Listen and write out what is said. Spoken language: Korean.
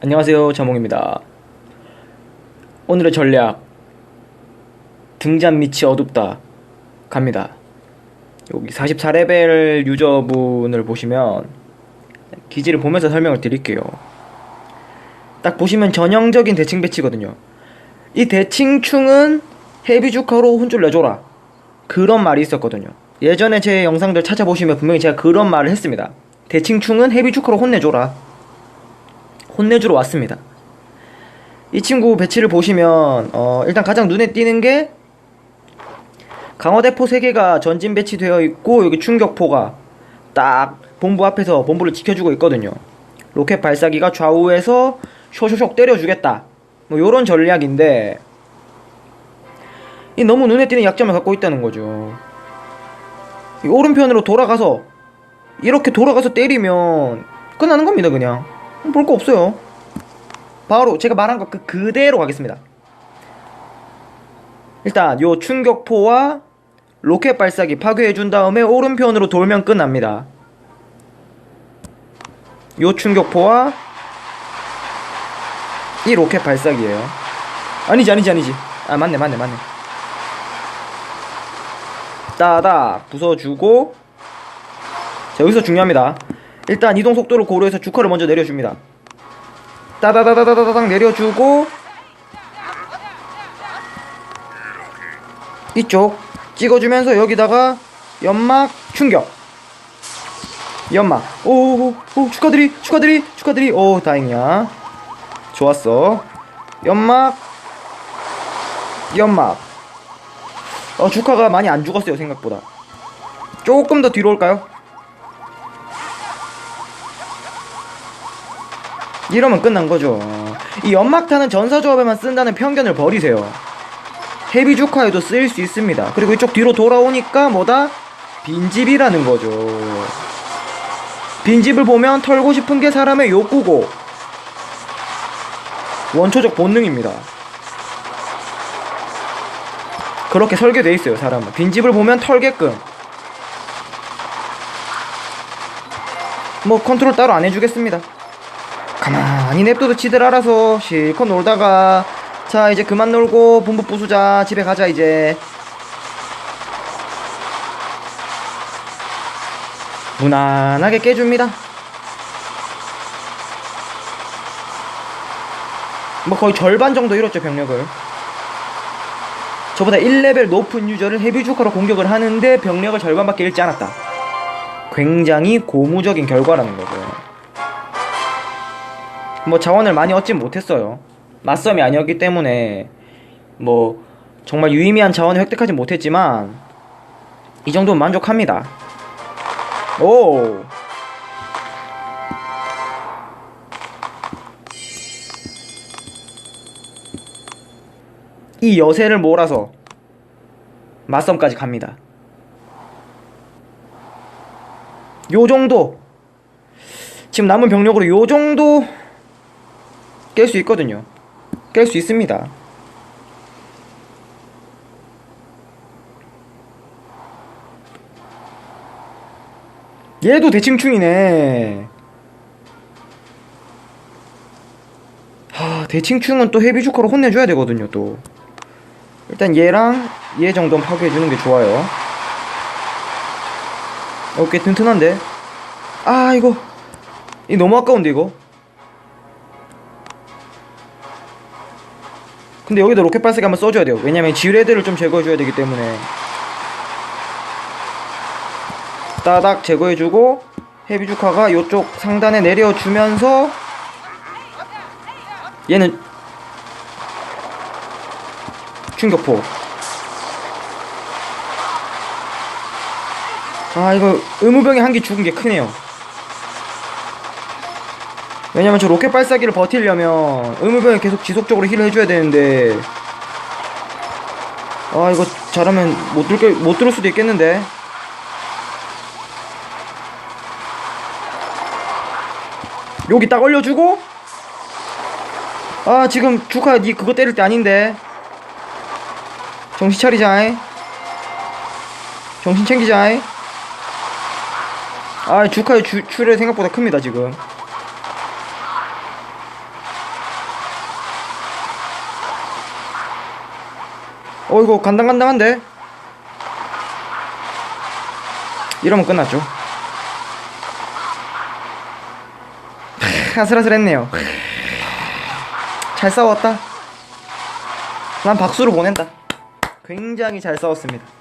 안녕하세요 자몽입니다. 오늘의 전략. 등잔 밑이 어둡다. 갑니다. 여기 44레벨 유저분을 보시면 기지를 보면서 설명을 드릴게요. 딱 보시면 전형적인 대칭 배치거든요. 이 대칭충은 헤비주카로 혼쭐 내줘라. 그런 말이 있었거든요. 예전에 제 영상들 찾아보시면 분명히 제가 그런 말을 했습니다. 대칭충은 헤비주카로 혼내줘라 혼내주러 왔습니다. 이 친구 배치를 보시면 어, 일단 가장 눈에 띄는 게 강화대포 3개가 전진 배치되어 있고 여기 충격포가 딱 본부 앞에서 본부를 지켜주고 있거든요. 로켓 발사기가 좌우에서 쇼쇼쇼 때려주겠다. 뭐 요런 전략인데 이 너무 눈에 띄는 약점을 갖고 있다는 거죠. 이 오른편으로 돌아가서 이렇게 돌아가서 때리면 끝나는 겁니다 그냥. 볼 거 없어요. 바로 제가 말한 거그 그대로 가겠습니다. 일단 요 충격포와 로켓 발사기 파괴해 준 다음에 오른편으로 돌면 끝납니다. 요 충격포와 이 로켓 발사기예요. 아니지 아니지 아니지. 아 맞네 맞네 맞네. 따닥 부숴주고 자 여기서 중요합니다. 일단 이동 속도를 고려해서 주커를 먼저 내려줍니다. 따다다다다다닥 내려주고 이쪽 찍어주면서 여기다가 연막 충격 연막 오오오 축하드리 축하드리 축하드리 오 다행이야 좋았어 연막 연막 어 주카가 많이 안 죽었어요 생각보다 조금 더 뒤로 올까요? 이러면 끝난 거죠. 이 연막탄은 전사 조합에만 쓴다는 편견을 버리세요. 헤비 주카에도 쓰일 수 있습니다. 그리고 이쪽 뒤로 돌아오니까 뭐다? 빈집이라는 거죠. 빈집을 보면 털고 싶은 게 사람의 욕구고 원초적 본능입니다. 그렇게 설계돼 있어요, 사람은. 빈집을 보면 털게끔. 뭐 컨트롤 따로 안 해주겠습니다. 가만히 냅둬도 지들 알아서 실컷 놀다가 자 이제 그만 놀고 본부 부수자 집에 가자 이제. 무난하게 깨줍니다. 뭐 거의 절반 정도 잃었죠 병력을. 저보다 1레벨 높은 유저를 헤비주카로 공격을 하는데 병력을 절반밖에 잃지 않았다. 굉장히 고무적인 결과라는 거죠 뭐 자원을 많이 얻진 못했어요. 맞섬이 아니었기 때문에 뭐 정말 유의미한 자원을 획득하지 못했지만 이 정도면 만족합니다. 오. 이 여세를 몰아서 맞섬까지 갑니다. 요 정도 지금 남은 병력으로 요 정도 깰 수 있거든요. 깰 수 있습니다. 얘도 대칭충이네. 하, 대칭충은 또 헤비주커로 혼내줘야 되거든요, 또. 일단 얘랑 얘 정도는 파괴해주는 게 좋아요. 어, 꽤 튼튼한데? 아, 이거. 이 너무 아까운데, 이거? 근데 여기도 로켓 발사기 한번 써줘야 돼요. 왜냐면 지뢰들을 좀 제거해줘야 되기 때문에. 따닥 제거해주고 헤비주카가 이쪽 상단에 내려주면서 얘는 충격포. 아 이거 의무병이 한 개 죽은 게 크네요. 왜냐면 저 로켓 발사기를 버틸려면 의무병이 계속 지속적으로 힐을 해줘야 되는데. 아 이거 잘하면 못 들, 못 들을 수도 있겠는데. 여기 딱 올려주고. 아 지금 주카 니 그거 때릴 때 아닌데. 정신 차리자 정신 챙기자 아 주카의 주, 출혈 생각보다 큽니다 지금 어 이거 간당간당한데? 이러면 끝났죠. 하, 아슬아슬했네요. 잘 싸웠다. 난 박수를 보낸다. 굉장히 잘 싸웠습니다.